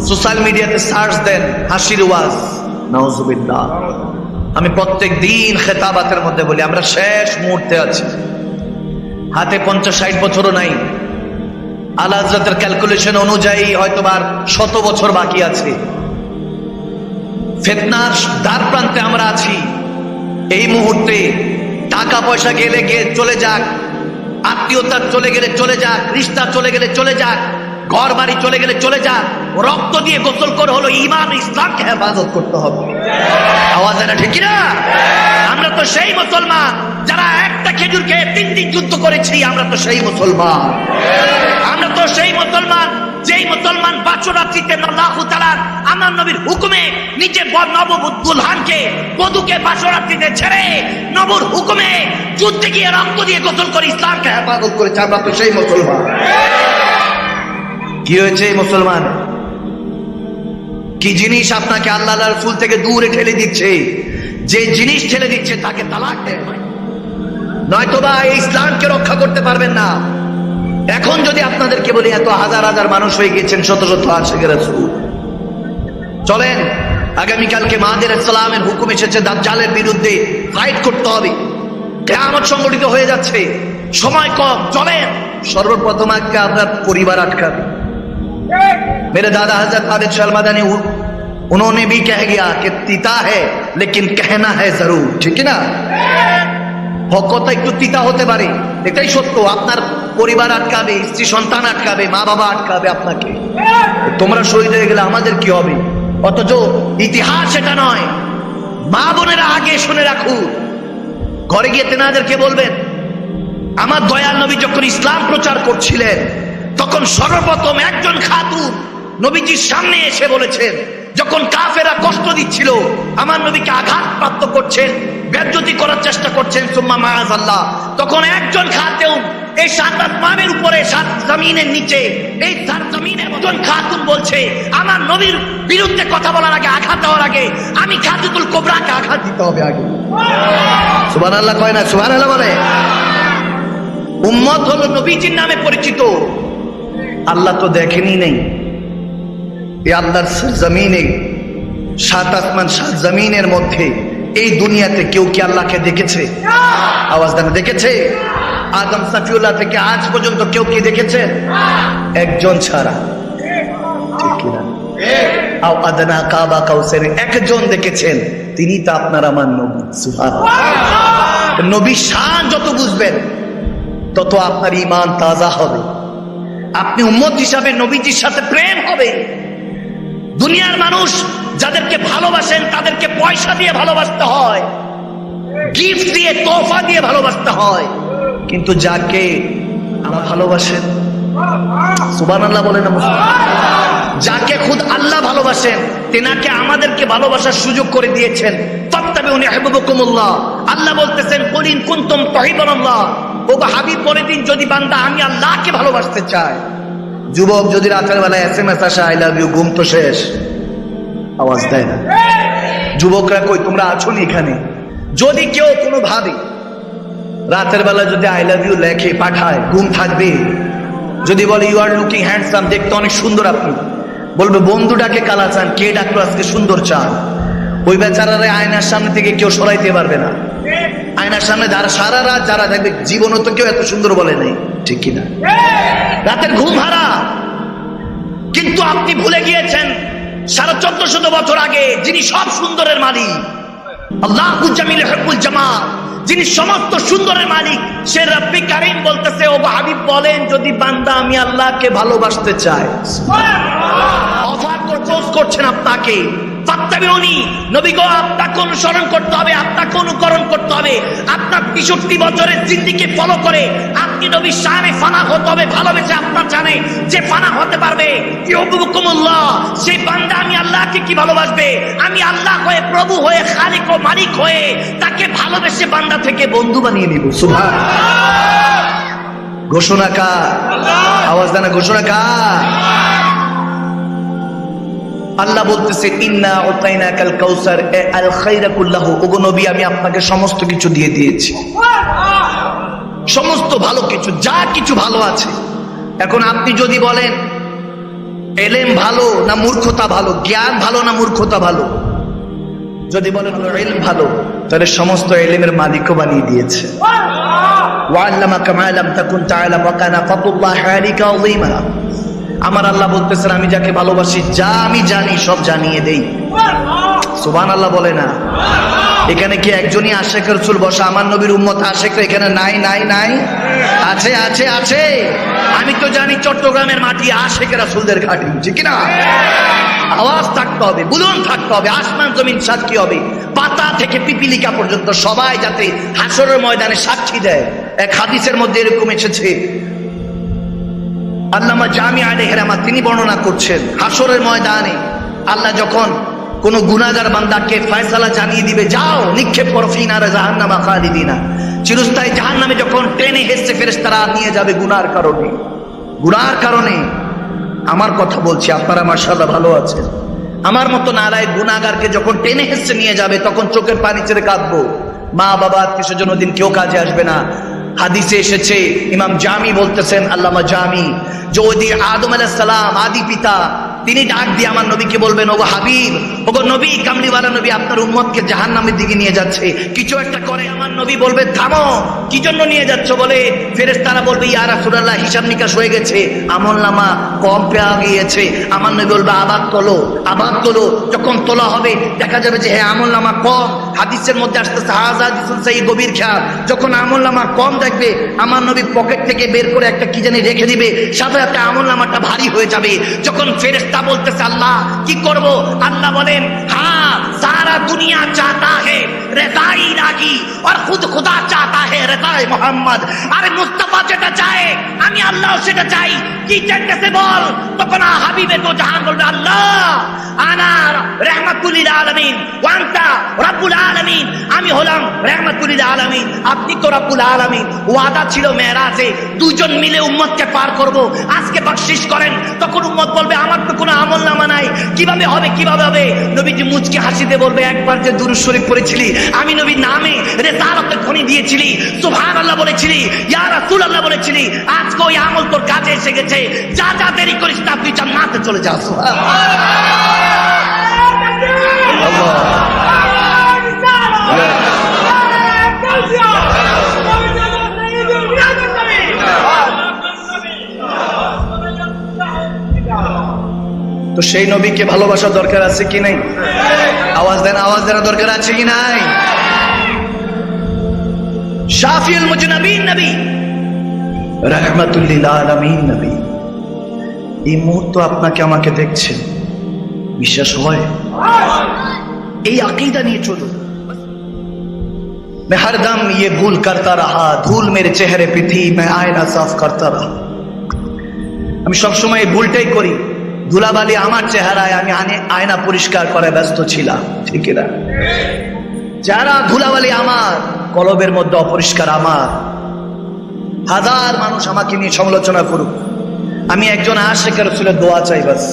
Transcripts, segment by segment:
Social মিডিয়াতে search দেন, হাসির ওয়াজ। নওজুবিল্লাহ আমি প্রত্যেক দিন খেতাবাতের মধ্যে বলি, আমরা শেষ মুহূর্তে আছি। হাতে পঞ্চাশ ষাট বছরও নাই। আল্লাহ ক্যালকুলেশন অনুযায়ী হয়তো আর শত বছর বাকি আছে। ফেতনার দ্বার প্রান্তে আমরা আছি। এই মুহূর্তে টাকা পয়সা গেলে গিয়ে চলে যাক, আত্মীয়তা চলে গেলে চলে যাক, রিস্তা চলে গেলে চলে যাক ঘর বাড়ি চলে গেলে চলে যাক রক্ত দিয়ে গোসল করে হলো ইমান ইসলামকে হেফাজত করতে হবে। আওয়াজ না ঠিক না আমরা তো সেই মুসলমান, যারা একটা খেজুর খেয়ে তিন দিন যুদ্ধ করেছি, আমরা তো সেই মুসলমান। আমরা তো সেই মুসলমান, যেই মুসলমান বাচরাত্রিতে আল্লাহু তাআলার আমার নবীর হুকুমে নিজে নববুদ্দুলহানকে বধুকে বাচরাত্রিতে ছেড়ে নবর হুকুমে যুদ্ধে গিয়ে রক্ত দিয়ে গোসল করে ইসলামকে হেফাজত করেছে, আমরা তো সেই মুসলমান। কি হয়েছে মুসলমান? কি জিনিস আপনাকে আল্লাহ রসুল থেকে দূরে ঠেলে দিচ্ছে? যে জিনিস ঠেলে দিচ্ছে, তাকে তালাক নয়তো বা এই ইসলামকে রক্ষা করতে পারবেন না। এখন যদি আপনাদেরকে বলি, এত হাজার হাজার মানুষ হয়ে গেছেন শত শত আশেখের চলেন, আগামীকালকে মাহাদের ইসলামের হুকুম এসেছে, দাজ্জালের বিরুদ্ধে ফাইট করতে হবে। কেয়ামত সংগঠিত হয়ে যাচ্ছে। সময় কম, চলেন। সর্বপ্রথম আজকে আপনার পরিবার আটকাবে। मेरे दादा हजरत आदित शर्मादानी उन्होंने भी कह गया कि तीता है लेकिन कहना है जरूर ঠিক না হক কথা একটু তিতা হতে পারে এটাই সত্য আপনার পরিবার আটকাবে স্ত্রী সন্তান আটকাবে মা বাবা আটকাবে আপনাকে তোমরা শহীদ হয়ে গেলে আমাদের কি হবে অথচ ইতিহাস এটা নয় মা বোনেরা আগে শুনে রাখুন ঘরে গিয়ে তেনাদেরকে বলবেন আমার দয়াল নবী যখন ইসলাম প্রচার করছিলেন তখন সর্বপ্রথম একজন খাতুন নবীজির সামনে এসে বলেছেন, যখন কাফেরা কষ্ট দিচ্ছিল, আমার নবীকে আঘাত প্রাপ্ত করছেন ব্যাজ্যতি করার চেষ্টা করছেন, সুম্মা মায়াজ আল্লাহ। তখন একজন খাতেউন এই সাত আসমানের উপরে, সাত জমিনের নিচে, এই সাত জমিনের একজন খাতুন বলছে, আমার নবীর বিরুদ্ধে কথা বলার আগে, আঘাত দেওয়ার আগে, আমি খাতুতুল কোবরাকে আঘাত দিতে হবে আগে। সুবান আল্লাহ কয় না? সুবান আল্লাহ বলে। উম্মত হলো নবীজির নামে পরিচিত। আল্লাহ তো দেখেনি নেই। এই আল্লাহর জমিনে, সাত আসমান, সাত জমিনের মধ্যে এই দুনিয়াতে কেউ কি আল্লাহকে দেখেছে? আওয়াজ দেন, দেখেছে? আদম সাফিউল্লাহ থেকে আজ পর্যন্ত কেউ কি দেখেছে? একজন ছাড়া। কাবা একজন দেখেছেন, তিনি তো আপনার আমার নবী নবী শান যত বুঝবেন, তত আপনার ইমান তাজা হবে। আপনি উম্মত হিসাবে নবীজির সাথে প্রেম হবে। দুনিয়ার মানুষ যাদেরকে ভালোবাসেন, তাদেরকে পয়সা দিয়ে ভালোবাসতে হয় গিফট দিয়ে তোফা দিয়ে ভালোবাসতে হয়। কিন্তু যাকে আল্লাহ ভালোবাসেন সুবান আল্লাহ বলেন না যাকে খুদ আল্লাহ ভালোবাসেন, তেনাকে আমাদেরকে ভালোবাসার সুযোগ করে দিয়েছেন। তত্তাবে উনি হেবুবকুমুল্লাহ আল্লাহ বলতেছেন করিন কুন্তম তহিবন আল্লাহ ও গো হাবিব বলে দিন যদি বান্দা আমি আল্লাহকে ভালোবাসতে চাই। যুবক, যদি রাতের বেলায় এস এম এস আসে আই লাভ ইউ ঘুম তো শেষ। আওয়াজ দেয় না। যুবকরা কই, তোমরা আছো এখানে? যদি কেউ কোনো ভাবে রাতের বেলা যদি আই লাভ ইউ লেখে, পাঠায়, ঘুম থাকবে। যদি বলে ইউ আর লুকিং হ্যান্ডসাম দেখতে অনেক সুন্দর আপনি। বলবে, বন্ধুটাকে কালা চান, কে ডাকলো আজকে সুন্দর চান? ওই বেচারারে আয়নার সামনে থেকে কেউ সরাইতে পারবে না। আয়নার সামনে যারা সারা রাত যারা দেখবে, জীবনও তো কেউ এত সুন্দর বলে নাই। ঠিক কিনা? রাতের ঘুম হারা। কিন্তু আপনি ভুলে গিয়েছেন, সাড়ে চোদ্দ শত বছর আগে যিনি সব সুন্দরের মালিক আল্লাহ জামিল হেবুল জামাল, যিনি সমস্ত সুন্দরের মালিক, সে রব্বি কারিম বলতেছে, ও হাবিব, বলেন, যদি বান্দা আমি আল্লাহকে ভালোবাসতে চাই অফার করছেন আপনাকে ফাত্তাবিউনি নবী গো আপনাকে অনুসরণ করতে হবে আপনাকে অনুকরণ করতে হবে। আপনার তেষট্টি বছরের জিন্দিকে ফলো করে আপনি নবী শানে ফানা হতে হবে ভালোবেসে আপনার জানে যে ফানা হতে পারবে। সেই বান্দা আমি আল্লাহকে কি ভালোবাসবে? আমি আল্লাহ হয়ে প্রভু হয়ে খালিক ও মালিক হয়ে তাকে ভালোবেসে বান্দা থেকে বন্ধু বানিয়ে নিব। সুভাষ ঘোষণা কার? আওয়াজ দানা ঘোষণা কার? আল্লাহ বলতেছে, ইন্না ওতাইনা কাল কাউসার আল খাইরা কুল্লাহু। ওগো নবী, আমি আপনাকে সমস্ত কিছু দিয়ে দিয়েছি। সমস্ত ভালো কিছু, যা কিছু ভালো আছে। এখন আপনি যদি বলেন, এলেম ভালো না মূর্খতা ভালো, জ্ঞান ভালো না মূর্খতা ভালো? যদি বলেন এলম ভালো, তাহলে সমস্ত এলেমের মালিকও বানিয়ে দিয়েছে। ওয়াল্লামাকা মা লাম তাকুন তাআলাম ওয়া কানা ফাতুল্লাহি আলাইকা আযীমা। আমার আল্লাহ বলতেছেন, আমি যাকে ভালোবাসি, যা আমি জানি, সব জানিয়ে দেই। সুবহানাল্লাহ বলে না। এখানে কি একজনই আশেখ রসুল বসা? আমার নবীর উম্মত আশেখ এখানে নাই নাই নাই। আছে আছে আছে। আমি তো জানি চট্টগ্রামের মাটি আশেখ রাসুলদের ঘাটি, ঠিক না? আওয়াজ থাকতে হবে, বুলন থাকতে হবে, আসমান জমিন সাক্ষী হবে। পাতা থেকে পিপিলিকা পর্যন্ত সবাই যাতে হাসরের ময়দানে সাক্ষী দেয়। এক হাদিসের মধ্যে এরকম এসেছে আল্লামা জামি আলেহরামা তিনি বর্ণনা করছেন হাসরের ময়দানে আল্লাহ যখন কোন গুনাগার বান্দাকে ফয়সালা জানিয়ে দিবে, যাও, নিক্ষেপ করো ফিনারে জাহান্নামা খালিদিনা। চিরস্থায়ী জাহান্নামে যখন ট্রেনে হেসে ফেরেশতারা নিয়ে যাবে গুনার কারণে। গুনার কারণে আমার কথা বলছি, আপনারা মার্শাল্লাহ ভালো আছেন। আমার মতো নারায় গুনাগারকে যখন টেনে হেসে নিয়ে যাবে, তখন চোখের পানি ছেড়ে কাঁদবো। মা বাবা আত্মীয় স্বজন দিন কেউ কাজে আসবে না। হাদিসে এসেছে, ইমাম জামি বলতেছেন, আল্লামা জামি, যে ওই দিন আদম সালাম, আদি পিতা, তিনি ডাক দিয়ে আমার নবীকে বলবেন, ওগো হাবিব, ওগো নবী কামলিওয়ালা নবী আপনার উম্মতকে জাহান নামের দিকে নিয়ে যাচ্ছে। কিছু একটা করে আমার নবী বলবে, থামো, কি জন্য নিয়ে যাচ্ছ? বলে ফেরেস তারা বলবে ইয়ারা সুরাল্লাহ হিসাব নিকাশ হয়ে গেছে, আমল নামা কম পেয়া গিয়েছে। আমার নবী বলবে আবার তোলো আবার তোলো, যখন তোলা হবে, দেখা যাবে যে হ্যাঁ আমল নামা কম। হাদিসের মধ্যে আসতেছে হাজা দিসুল সেই গভীর খেয়াল। যখন আমল নামা কম দেখবে, আমার নবী পকেট থেকে বের করে একটা কি জানি রেখে দিবে, সাথে সাথে আমল নামাটা ভারী হয়ে যাবে। যখন ফেরেস্তা বলতেছে, আল্লাহ, কি করব? আল্লাহ বলেন হ্যাঁ সারা দুনিয়া চাহতা হে, রেজাই রাগি, আর খুদ খুদা চাহতা হে, রেজাই মোহাম্মদ। আরে মুস্তাফা যেটা চায়, আমি আল্লাহ সেটা চাই। কি চাইতেছে বল? তখন হাবিবে তো জাহান বলবে, আল্লাহ, আনা রহমাতুল্লিল আলামিন ওয়ান্তা রাব্বুল আলামিন, আমি হলাম রহমাতুল্লিল আলামিন, আপনি তো রাব্বুল আলামিন। ওয়াদা ছিল মেরাজে, দুজন মিলে উম্মতকে পার করব। আজকে বকশিশ করেন, তখন উম্মত বলবে, আমার তো কোনো আমল নামা নাই। কীভাবে হবে কীভাবে হবে? নবীজি মুচকে হাসিতে বলবে, একবার যে দুরুদ শরীফ পড়েছিলি, আমি নবীর নামে রেসালতে খনি দিয়েছিলি, সুবহানাল্লাহ বলেছিলি, ইয়া রাসূলুল্লাহ বলেছিলি, আজকে ওই আমল তোর কাজে এসে গেছে। যা যা দেরি করিস না, তুই জান্নাতে চলে যা তো সেই নবীকে ভালোবাসা দরকার আছে কি নাই আওয়াজ দেন আওয়াজ দেওয়া দরকার আছে কি নাই শাফিউল মুজনাবিন নবী রাহমাতুল্লিল আলামিন নবী এই মুহূর্ত আপনাকে আমাকে দেখছেন বিশ্বাস হয় এই আকিদা নিয়ে চলুন मैं हरदम ये भूल करता रहा धूल मेरे चेहरे पे थी मैं आयना साफ करता रहा আমি সবসময় এই ভুলটাই করি ধুলাবালি আমার চেহারায় আমি আয়না পরিষ্কার করে ব্যস্ত ছিলাম, ঠিক না যারা ধুলাবালি আমার, কলবের মধ্যে অপরিষ্কার আমার, হাজার মানুষ আমাকে নিয়ে সমালোচনা করুক। আমি একজন আশেকের ছিল দোয়া চাই বাস।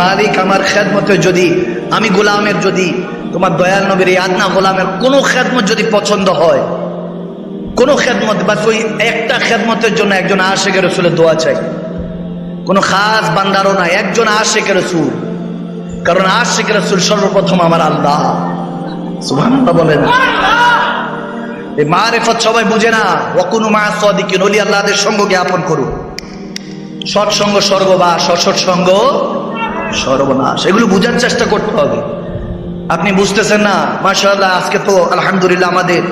মালিক, আমার খেদমতে যদি, আমি গোলামের যদি, তোমার দয়াল নবীর আদনা গোলামের কোনো খেদমত যদি পছন্দ হয়, কোনো খেদমত বা ওই একটা খেদমতের জন্য একজন আশেকের রসুলের দোয়া চাই। কোনো খাস বান্দারও নাই, একজন আশেকের রসুল। কারণ আশেকের রসুল সর্বপ্রথম আমার আল্লাহ। বলেন। এই সবাই বুঝে না মা আল্লাহদের সঙ্গ জ্ঞাপন এগুলো বোঝার চেষ্টা করতে হবে। আপনি বুঝতেছেন না? মাশাআল্লাহ, আজকে তো আলহামদুলিল্লাহ আমাদের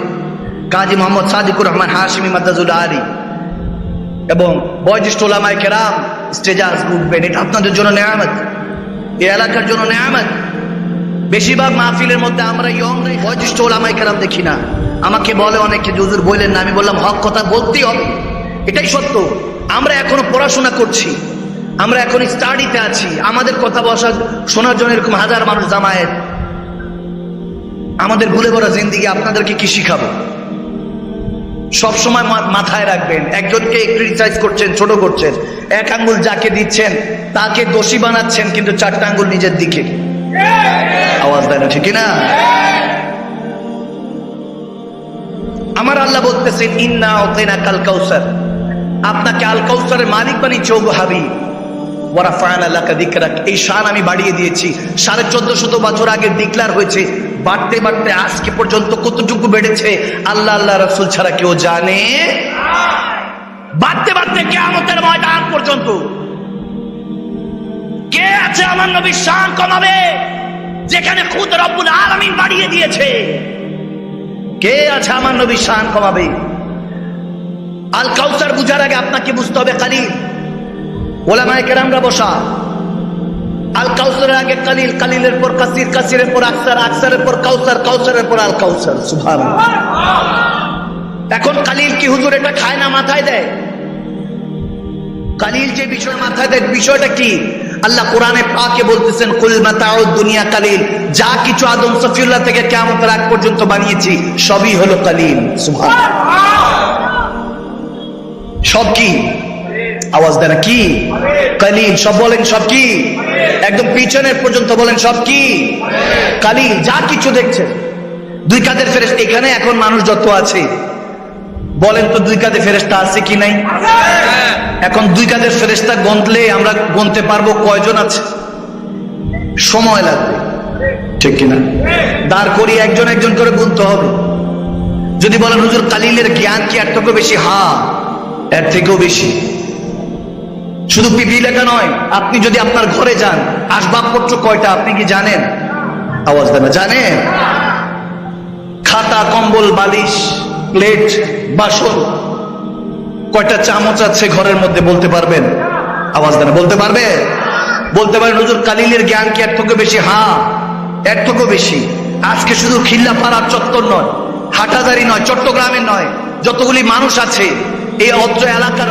কাজী মোহাম্মদ সাদিকুর রহমান হাশিমি মাদ্দাজুল আলী এবং বয়োজ্যেষ্ঠ ওলামায় কেরাম স্টেজে আসবে উঠবেন এটা আপনাদের জন্য নেয়ামত। এই এলাকার জন্য নেয়ামত। বেশিরভাগ মাহফিলের মধ্যে আমরা ইয়ং বয়োজ্যেষ্ঠ ওলামায় কেরাম দেখি না। আমাকে বলে অনেকে জুজুর বললেন না, আমি বললাম, হক কথা বলতেই হবে। এটাই সত্য। আমরা এখনও পড়াশোনা করছি। আমরা এখন স্টাডিতে আছি। আমাদের কথা বসা শোনার জন্য এরকম হাজার মানুষ জামায়েত। আমাদের ভুলে ভরা জিন্দিগি, আপনাদেরকে কি শিখাবো? সব সময় মাথায় রাখবেন, একজনকে ক্রিটিসাইজ করছেন, ছোট করছেন, এক আঙ্গুল যাকে দিচ্ছেন, তাকে দোষী বানাচ্ছেন, কিন্তু চারটা আঙ্গুল নিজের দিকে। আওয়াজ দেয় না, ঠিক না আমার আল্লাহ বলতেছেন, ইন্না কাল কাউসার আপনাকে আল কাউসারের মালিক বানিয়েছে হাবি ওয়ারাফায়না লাকা যিকরাক এই শান আমি বাড়িয়ে দিয়েছি। সাড়ে চোদ্দ শত বছর আগে ডিক্লার হয়েছে। বাড়তে বাড়তে আজকে পর্যন্ত কতটুকু বেড়েছে, আল্লাহ আল্লাহ রসুল ছাড়া কেউ জানে? বাড়তে বাড়তে কেয়ামতের ময়দান পর্যন্ত। কে আছে আমার নবীর শান কমাবে? যেখানে খুদ রব্বুল আলামিন বাড়িয়ে দিয়েছে। কে আছে আমার নবীর শান কমাবে? আল কাউসার বুঝার আগে আপনাকে বুঝতে হবে কালিল ওলামায় কেরামরা বসা। আল কাউসারের আগে কালিল, কালিলের পর কাসির, কাসিরের পর আকসার, আকসারের পর কাউসার, কাউসারের পর আল কাউসার সুভান এখন কালিল কি হুজুর এটা খায় না মাথায় দেয়? কালিল যে বিষয় মাথায় দেয়, বিষয়টা কি? আল্লাহ কোরআনে পাকে বলতেছেন, কুল মাতাউ দুনিয়া কালিল। যা কিছু আদম সফিউল্লাহ থেকে কিয়ামতের আগ পর্যন্ত বানিয়েছি, সবই হলো কালিল সুবহান সব কি? আওয়াজ দেয় না কি? কালিল, সব বলেন সব কি? একদম পিছনের পর্যন্ত বলেন সব কি? কালিল, যা কিছু দেখছেন। দুই কাদের ফেরেস্তা এখানে এখন মানুষ যত আছে। বলেন তো দুই কাঁধে ফেরেস্তা আছে কি নাই? এখন দুই কাঁধের ফেরেস্তা গন্তলে আমরা গনতে পারব কয়জন আছে? সময় লাগবে। ঠিক কিনা? দাঁড় করিয়ে একজন একজন করে গুনতে হবে। যদি বলেন, হুজুর কালিলের জ্ঞান কি এর থেকেও বেশি? হা এর থেকেও বেশি। শুধু পিপি লেখা নয়, আপনি যদি আপনার ঘরে যান, আসবাবপত্র কয়টা আপনি কি জানেন? আওয়াজ দেন জানেন? খাতা, কম্বল, বালিশ, প্লেট, বাসন, কয়টা চামচ আছে ঘরের মধ্যে বলতে পারবেন? আওয়াজ দেন বলতে পারবে বলতে পারেন, হুজুর, কালিলের জ্ঞান কি এর বেশি? হ্যাঁ এর বেশি। আজকে শুধু খিল্লা পাড়ার চত্বর নয় হাটাজারি নয়, চট্টগ্রামের নয়, যতগুলি মানুষ আছে, এই অত্র এলাকার